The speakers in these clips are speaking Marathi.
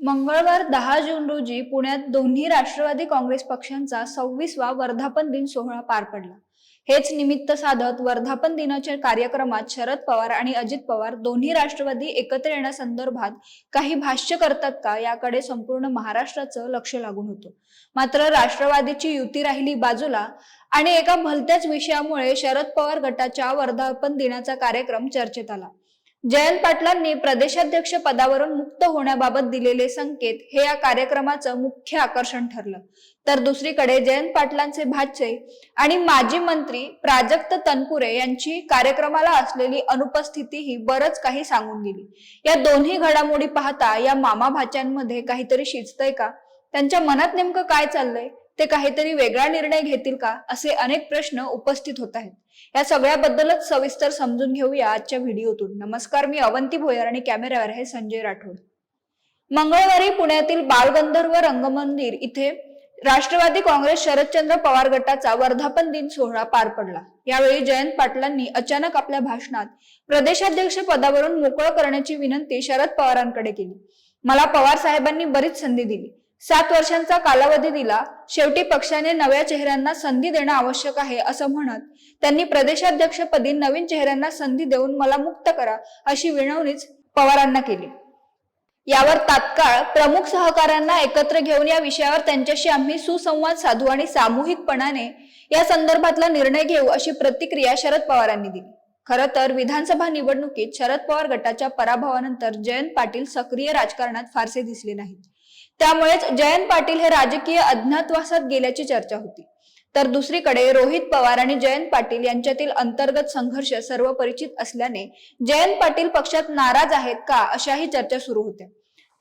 मंगळवार दहा जून रोजी पुण्यात दोन्ही राष्ट्रवादी काँग्रेस पक्षांचा सव्वीसवा वर्धापन दिन सोहळा पार पडला. हेच निमित्त साधत वर्धापन दिनाच्या कार्यक्रमात शरद पवार आणि अजित पवार दोन्ही राष्ट्रवादी एकत्र येण्यासंदर्भात काही भाष्य करतात का याकडे संपूर्ण महाराष्ट्राचं लक्ष लागून होतं. मात्र राष्ट्रवादीची युती राहिली बाजूला आणि एका भलत्याच विषयामुळे शरद पवार गटाच्या वर्धापन दिनाचा कार्यक्रम चर्चेत आला. जयंत पाटलांनी प्रदेशाध्यक्ष पदावरून मुक्त होण्याबाबत दिलेले संकेत हे या कार्यक्रमाचं मुख्य आकर्षण ठरलं. तर दुसरीकडे जयंत पाटलांचे भाचे आणि माजी मंत्री प्राजक्त तनपुरे यांची कार्यक्रमाला असलेली अनुपस्थितीही बरंच काही सांगून गेली. या दोन्ही घडामोडी पाहता या मामा भाच्यांमध्ये काहीतरी शिजतंय का? त्यांच्या मनात नेमकं काय चाललंय? ते काहीतरी वेगळा निर्णय घेतील का? असे अनेक प्रश्न उपस्थित होत आहेत. या सगळ्याबद्दलच सविस्तर समजून घेऊया आजच्या व्हिडिओतून. नमस्कार मी अवंती भोयर आणि कॅमेऱ्यावर आहे संजय राठोड. मंगळवारी पुण्यातील बालगंधर्व रंगमंदिर इथे राष्ट्रवादी काँग्रेस शरदचंद्र पवार गटाचा वर्धापन दिन सोहळा पार पडला. यावेळी जयंत पाटलांनी अचानक आपल्या भाषणात प्रदेशाध्यक्ष पदावरून मोकळं करण्याची विनंती शरद पवारांकडे केली. मला पवार साहेबांनी बरीच संधी दिली. सात वर्षांचा कालावधी दिला. शेवटी पक्षाने नव्या चेहऱ्यांना संधी देणं आवश्यक आहे असं म्हणत त्यांनी प्रदेशाध्यक्षपदी नवीन चेहऱ्यांना संधी देऊन मला मुक्त करा अशी विनवणीच पवारांना केली. यावर तात्काळ प्रमुख सहकाऱ्यांना एकत्र घेऊन या विषयावर त्यांच्याशी आम्ही सुसंवाद साधू आणि सामूहिकपणाने या संदर्भातला निर्णय घेऊ अशी प्रतिक्रिया शरद पवारांनी दिली. खरं तर विधानसभा निवडणुकीत शरद पवार गटाच्या पराभवानंतर जयंत पाटील सक्रिय राजकारणात फारसे दिसले नाहीत. त्यामुळेच जयंत पाटील हे राजकीय अज्ञातवासात गेल्याची चर्चा होती. तर दुसरीकडे रोहित पवार आणि जयंत पाटील यांच्यातील अंतर्गत संघर्ष सर्व परिचित असल्याने जयंत पाटील पक्षात नाराज आहेत का अशाही चर्चा सुरू होत्या.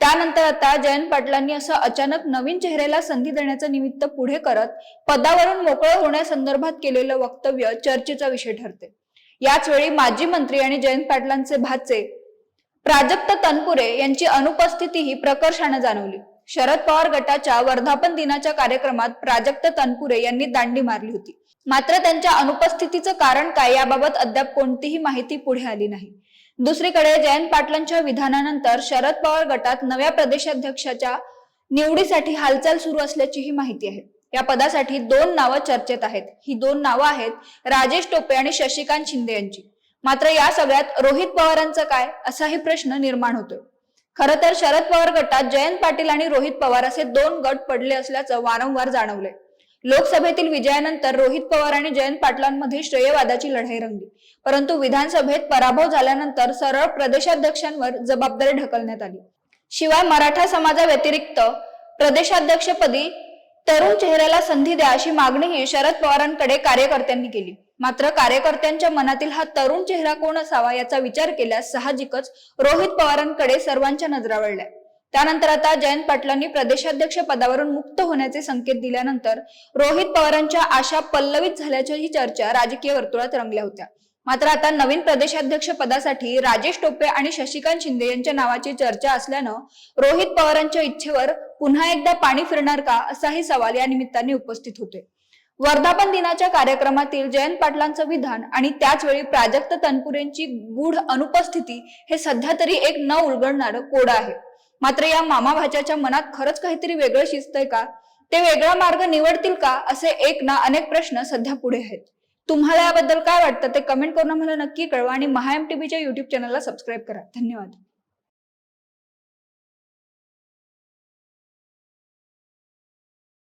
त्यानंतर आता जयंत पाटलांनी असं अचानक नवीन चेहऱ्याला संधी देण्याचं निमित्त पुढे करत पदावरून मोकळं होण्यासंदर्भात केलेलं वक्तव्य चर्चेचा विषय ठरते. याच वेळी माजी मंत्री आणि जयंत पाटलांचे भाचे प्राजक्त तनपुरे यांची अनुपस्थिती ही प्रकर्षाने जाणवली. शरद पवार गटाच्या वर्धापन दिनाच्या कार्यक्रमात प्राजक्त तनपुरे यांनी दांडी मारली होती. मात्र त्यांच्या अनुपस्थितीचं कारण काय याबाबत अद्याप कोणतीही माहिती पुढे आली नाही. दुसरीकडे जयंत पाटलांच्या विधानानंतर शरद पवार गटात नव्या प्रदेशाध्यक्षाच्या निवडीसाठी हालचाल सुरू असल्याचीही माहिती आहे. या पदासाठी दोन नावं चर्चेत आहेत. ही दोन नावं आहेत राजेश टोपे आणि शशिकांत शिंदे यांची. मात्र या सगळ्यात रोहित पवारांचं काय असाही प्रश्न निर्माण होतोय. खर तर शरद पवार गटात जयंत पाटील आणि रोहित पवार असे दोन गट पडले असल्याचं वारंवार जाणवलंय. लोकसभेतील विजयानंतर रोहित पवार आणि जयंत पाटलांमध्ये श्रेयवादाची लढाई रंगली. परंतु विधानसभेत पराभव झाल्यानंतर सरळ प्रदेशाध्यक्षांवर जबाबदारी ढकलण्यात आली. शिवाय मराठा समाजाव्यतिरिक्त प्रदेशाध्यक्षपदी तरुण चेहऱ्याला संधी द्या अशी मागणीही शरद पवारांकडे कार्यकर्त्यांनी केली. मात्र कार्यकर्त्यांच्या मनातील हा तरुण चेहरा कोण असावा याचा विचार केल्यास साहजिकच रोहित पवारांकडे सर्वांच्या नजरा वळल्या. त्यानंतर आता जयंत पाटलांनी प्रदेशाध्यक्ष पदावरून मुक्त होण्याचे संकेत दिल्यानंतर रोहित पवारांच्या आशा पल्लवित झाल्याच्याही चर्चा राजकीय वर्तुळात रंगल्या होत्या. मात्र आता नवीन प्रदेशाध्यक्ष पदासाठी राजेश टोपे आणि शशिकांत शिंदे यांच्या नावाची चर्चा असल्यानं रोहित पवारांच्या इच्छेवर पुन्हा एकदा पाणी फिरणार का असाही सवाल या निमित्ताने उपस्थित होते. वर्धापन दिनाच्या कार्यक्रमातील जयंत पाटलांचं विधान आणि त्याच वेळी प्राजक्त तनपुरेंची गूढ अनुपस्थिती हे सध्या तरी एक न उलगडणारं कोड आहे. मात्र या मामा भाच्याच्या मनात खरंच काहीतरी वेगळं शिजतंय का? ते वेगळा मार्ग निवडतील का? असे एक ना अनेक प्रश्न सध्या पुढे आहेत. तुम्हाला याबद्दल काय वाटतं ते कमेंट करून मला नक्की कळवा आणि महा टीव्हीच्या युट्यूब चॅनलला सबस्क्राईब करा. धन्यवाद.